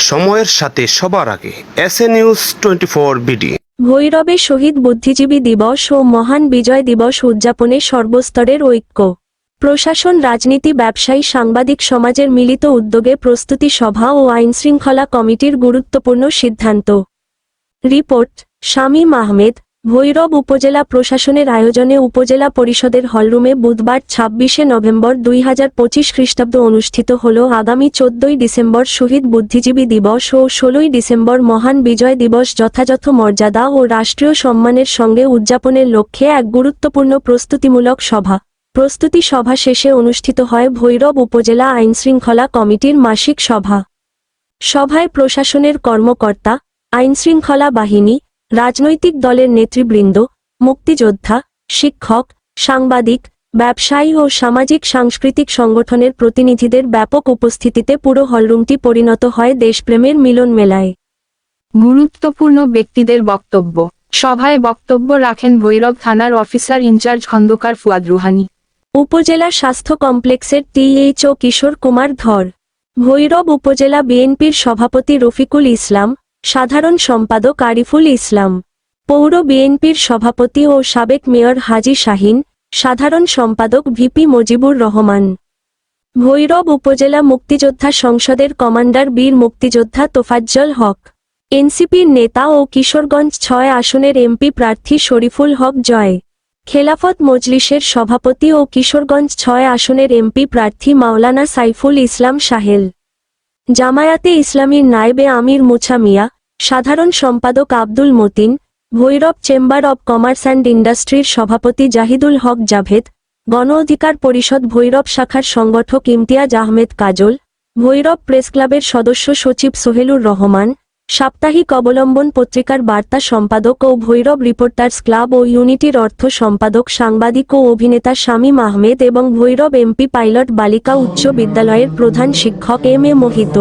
সময়ের সাথে সবার আগে S A news twenty four BD ভৈরবে শহীদ বুদ্ধিজীবী দিবস ও মহান বিজয় দিবস উদযাপনে সর্বস্তরের ঐক্য। প্রশাসন, রাজনীতি, ব্যবসায়ী, সাংবাদিক সমাজের মিলিত উদ্যোগে প্রস্তুতি সভা ও আইনশৃঙ্খলা কমিটির গুরুত্বপূর্ণ সিদ্ধান্ত। রিপোর্ট, শামীম আহমেদ ভৈরব উপজেলা প্রশাসনের আয়োজনে উপজেলা পরিষদের হলরুমে বুধবার ছাব্বিশে নভেম্বর দুই হাজার পঁচিশ খ্রিস্টাব্দ অনুষ্ঠিত হল আগামী চোদ্দই ডিসেম্বর শহীদ বুদ্ধিজীবী দিবস ও ষোলোই ডিসেম্বর মহান বিজয় দিবস যথাযথ মর্যাদা ও রাষ্ট্রীয় সম্মানের সঙ্গে উদযাপনের লক্ষ্যে এক গুরুত্বপূর্ণ প্রস্তুতিমূলক সভা। প্রস্তুতি সভা শেষে অনুষ্ঠিত হয় ভৈরব উপজেলা আইনশৃঙ্খলা কমিটির মাসিক সভা। সভায় প্রশাসনের কর্মকর্তা, আইনশৃঙ্খলা বাহিনী রাজনৈতিক দলের নেতৃবৃন্দ মুক্তিযোদ্ধা শিক্ষক সাংবাদিক ব্যবসায়ী ও সামাজিক সাংস্কৃতিক সংগঠনের প্রতিনিধিদের ব্যাপক উপস্থিতিতে পুরো হলরুমটি পরিণত হয় দেশপ্রেমের মিলন মেলায়। গুরুত্বপূর্ণ ব্যক্তিদের বক্তব্য। সভায় বক্তব্য রাখেন ভৈরব থানার officer in charge Khandakar Fuad Ruhani. উপজেলা স্বাস্থ্য কমপ্লেক্সের টিএইচও কিশোর কুমার ধর। ভৈরব উপজেলা বিএনপির সভাপতি রফিকুল ইসলাম সাধারণ সম্পাদক আরিফুল ইসলাম। পৌর বিএনপির সভাপতি ও সাবেক মেয়র হাজি শাহিন, সাধারণ সম্পাদক ভিপি মজিবুর রহমান। ভৈরব উপজেলা মুক্তিযোদ্ধা সংসদের কমান্ডার বীর মুক্তিযোদ্ধা তোফাজ্জল হক। এনসিপির নেতা ও কিশোরগঞ্জ ছয় আসনের এমপি প্রার্থী শরীফুল হক জয়। খেলাফত মজলিসের সভাপতি ও কিশোরগঞ্জ ছয় আসনের এমপি প্রার্থী মাওলানা সাইফুল ইসলাম সাহেল। জামায়াতে ইসলামীর নায়েবে আমির মুছা মিয়া, সাধারণ সম্পাদক Abdul Matin, Bhairab chamber of commerce and ইন্ডাস্ট্রির সভাপতি জাহিদুল হক জাভেদ, গণ অধিকার পরিষদ ভৈরব শাখার সংগঠক ইমতিয়াজ আহমেদ কাজল, ভৈরব প্রেস ক্লাবের সদস্য সচিব সোহেলুর রহমান সাপ্তাহিক অবলম্বন পত্রিকার বার্তা সম্পাদক ও ভৈরব রিপোর্টার্স ক্লাব ও ইউনিটির অর্থ সম্পাদক, সাংবাদিক ও অভিনেতা শামীম আহমেদ এবং ভৈরব এমপি পাইলট বালিকা উচ্চ বিদ্যালয়ের প্রধান শিক্ষক এম এ মোহিত।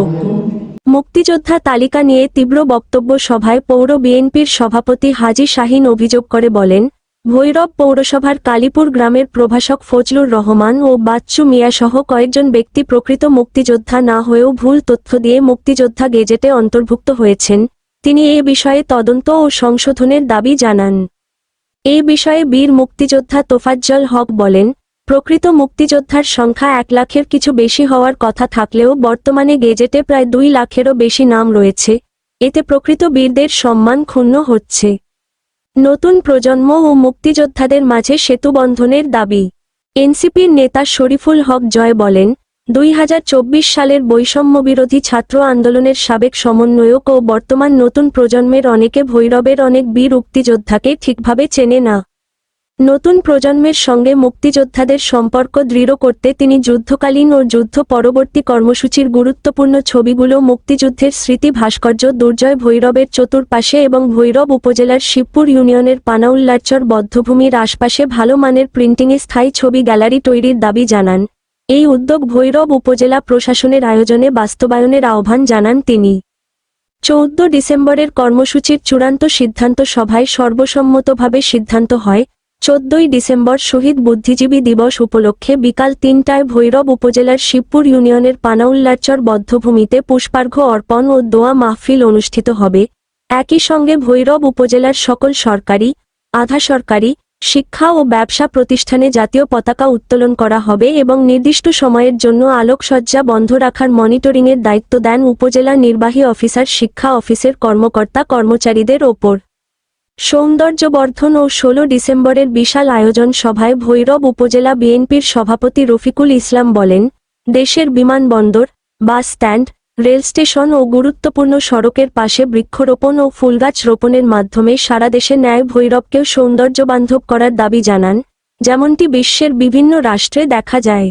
মুক্তিযোদ্ধা তালিকা নিয়ে তীব্র বক্তব্য সভায় পৌর বিএনপির সভাপতি হাজি শাহিন অভিযোগ করে বলেন ভৈরব পৌরসভার কালীপুর গ্রামের প্রভাষক ফজলুর রহমান ও বাচ্চু মিয়া সহ কয়েকজন ব্যক্তি প্রকৃত মুক্তিযোদ্ধা না হয়েও ভুল তথ্য দিয়ে মুক্তিযোদ্ধা গেজেটে অন্তর্ভুক্ত হয়েছেন। তিনি এ বিষয়ে তদন্ত ও সংশোধনের দাবি জানান। এ বিষয়ে বীর মুক্তিযোদ্ধা তোফাজ্জল হক বলেন, প্রকৃত মুক্তিযোদ্ধার সংখ্যা এক লাখের কিছু বেশি হওয়ার কথা থাকলেও বর্তমানে গেজেটে প্রায় দুই লাখেরও বেশি নাম রয়েছে। এতে প্রকৃত বীরদের সম্মান ক্ষুণ্ণ হচ্ছে। নতুন প্রজন্ম ও মুক্তিযোদ্ধাদের মাঝে সেতুবন্ধনের দাবি। এনসিপির নেতা শরীফুল হক জয় বলেন, দুই হাজার চব্বিশ সালের বৈষম্যবিরোধী ছাত্র আন্দোলনের সাবেক সমন্বয়ক ও বর্তমান নতুন প্রজন্মের অনেকে ভৈরবের অনেক বীর উক্তিযোদ্ধাকে ঠিকভাবে চেনে না। নতুন প্রজন্মের সঙ্গে মুক্তিযোদ্ধাদের সম্পর্ক দৃঢ় করতে তিনি যুদ্ধকালীন ও যুদ্ধ পরবর্তী কর্মসূচির গুরুত্বপূর্ণ ছবিগুলো মুক্তিযুদ্ধের স্মৃতি ভাস্কর্য দুর্জয় ভৈরবের চতুর্পাশে এবং ভৈরব উপজেলার শিবপুর ইউনিয়নের পানাউল্লারচর বদ্ধভূমির আশপাশে ভালো মানের প্রিন্টিংয়ে স্থায়ী ছবি গ্যালারি তৈরির দাবি জানান। এই উদ্যোগ ভৈরব উপজেলা প্রশাসনের আয়োজনে বাস্তবায়নের আহ্বান জানান তিনি। চৌদ্দ ডিসেম্বরের কর্মসূচির চূড়ান্ত সিদ্ধান্ত সভায় সর্বসম্মতভাবে সিদ্ধান্ত হয় চোদ্দই ডিসেম্বর শহীদ বুদ্ধিজীবী দিবস উপলক্ষে বিকাল তিনটায় ভৈরব উপজেলার শিবপুর ইউনিয়নের পানাউল্লারচর বদ্ধভূমিতে পুষ্পার্ঘ্য অর্পণ ও দোয়া মাহফিল অনুষ্ঠিত হবে। একই সঙ্গে ভৈরব উপজেলার সকল সরকারি, আধা সরকারি, শিক্ষা ও ব্যবসা প্রতিষ্ঠানে জাতীয় পতাকা উত্তোলন করা হবে এবং নির্দিষ্ট সময়ের জন্য আলোকসজ্জা বন্ধ রাখার মনিটরিংয়ের দায়িত্ব দেন উপজেলা নির্বাহী অফিসার, শিক্ষা অফিসের কর্মকর্তা কর্মচারীদের ওপর। সৌন্দর্যবর্ধন ও ষোলো ডিসেম্বরের বিশাল আয়োজন সভায় ভৈরব উপজেলা বিএনপির সভাপতি রফিকুল ইসলাম বলেন, দেশের বিমানবন্দর, বাস স্ট্যান্ড, রেল স্টেশন ও গুরুত্বপূর্ণ সড়কের পাশে বৃক্ষরোপণ ও ফুলগাছ রোপণের মাধ্যমে সারা দেশে ন্যায় ভৈরবকেও সৌন্দর্যবান্ধব করার দাবি জানান, যেমনটি বিশ্বের বিভিন্ন রাষ্ট্রে দেখা যায়।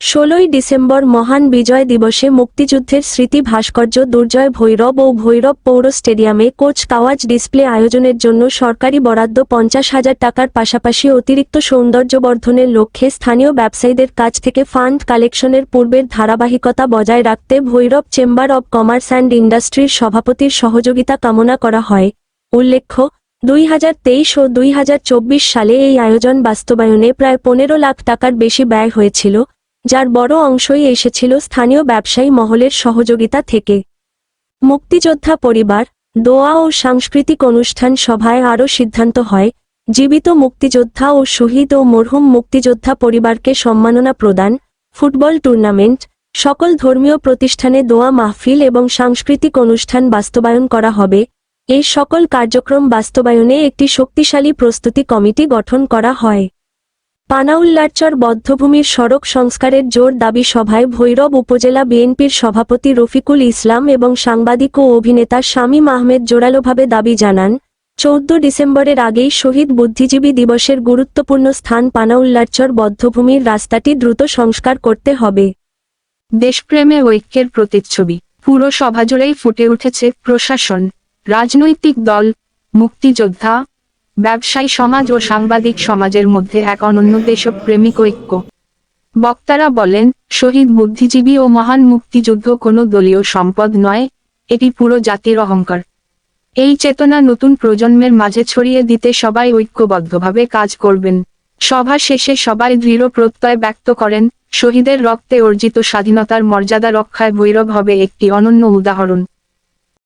ষোলোই ডিসেম্বর মহান বিজয় দিবসে মুক্তিযুদ্ধের স্মৃতি ভাস্কর্য, দুর্জয় ভৈরব ও ভৈরব পৌর স্টেডিয়ামে কোচ কাওয়াজ ডিসপ্লে আয়োজনের জন্য সরকারি বরাদ্দ পঞ্চাশ হাজার টাকার পাশাপাশি অতিরিক্ত সৌন্দর্যবর্ধনের লক্ষ্যে স্থানীয় ব্যবসায়ীদের কাছ থেকে ফান্ড কালেকশনের পূর্বের ধারাবাহিকতা বজায় রাখতে Bhairab chamber of commerce and ইন্ডাস্ট্রির সভাপতির সহযোগিতা কামনা করা হয়। উল্লেখ্য, দুই হাজার তেইশ ও দুই হাজার চব্বিশ সালে এই আয়োজন বাস্তবায়নে প্রায় পনেরো লাখ টাকার বেশি ব্যয় হয়েছিল। যার বড় অংশই এসেছিল স্থানীয় ব্যবসায়ী মহলের সহযোগিতা থেকে। মুক্তিযোদ্ধা পরিবার, দোয়া ও সাংস্কৃতিক অনুষ্ঠান সভায় আরও সিদ্ধান্ত হয়, জীবিত মুক্তিযোদ্ধা ও শহীদ ও মরহুম মুক্তিযোদ্ধা পরিবারকে সম্মাননা প্রদান, ফুটবল টুর্নামেন্ট, সকল ধর্মীয় প্রতিষ্ঠানে দোয়া মাহফিল এবং সাংস্কৃতিক অনুষ্ঠান বাস্তবায়ন করা হবে। এই সকল কার্যক্রম বাস্তবায়নে একটি শক্তিশালী প্রস্তুতি কমিটি গঠন করা হয়। পানাউল্লারচর বদ্ধভূমির সড়ক সংস্কারের জোর দাবি সভায় ভৈরব উপজেলা বিএনপির সভাপতি রফিকুল ইসলাম এবং সাংবাদিক ও অভিনেতা শামীম আহমেদ জোরালোভাবে দাবি জানান, চৌদ্দ ডিসেম্বরের আগেই শহীদ বুদ্ধিজীবী দিবসের গুরুত্বপূর্ণ স্থান পানাউল্লারচর বদ্ধভূমির রাস্তাটি দ্রুত সংস্কার করতে হবে। দেশপ্রেমে ঐক্যের প্রতিচ্ছবি, পুরো সভা জুড়েই ফুটে উঠেছে প্রশাসন, রাজনৈতিক দল, মুক্তিযোদ্ধা ব্যবসায়ী সমাজ ও সাংবাদিক সমাজের মধ্যে এক অনন্য দেশপ্রেমিক ঐক্য। বক্তারা বলেন, শহীদ বুদ্ধিজীবী ও মহান মুক্তিযুদ্ধ কোনো দলীয় সম্পদ নয়, এটি পুরো জাতির অহংকার। এই চেতনা নতুন প্রজন্মের মাঝে ছড়িয়ে দিতে সবাই ঐক্যবদ্ধভাবে কাজ করবেন। সভা শেষে সবাই দৃঢ় প্রত্যয় ব্যক্ত করেন, শহীদের রক্তে অর্জিত স্বাধীনতার মর্যাদা রক্ষায় ভৈরব হবে একটি অনন্য উদাহরণ।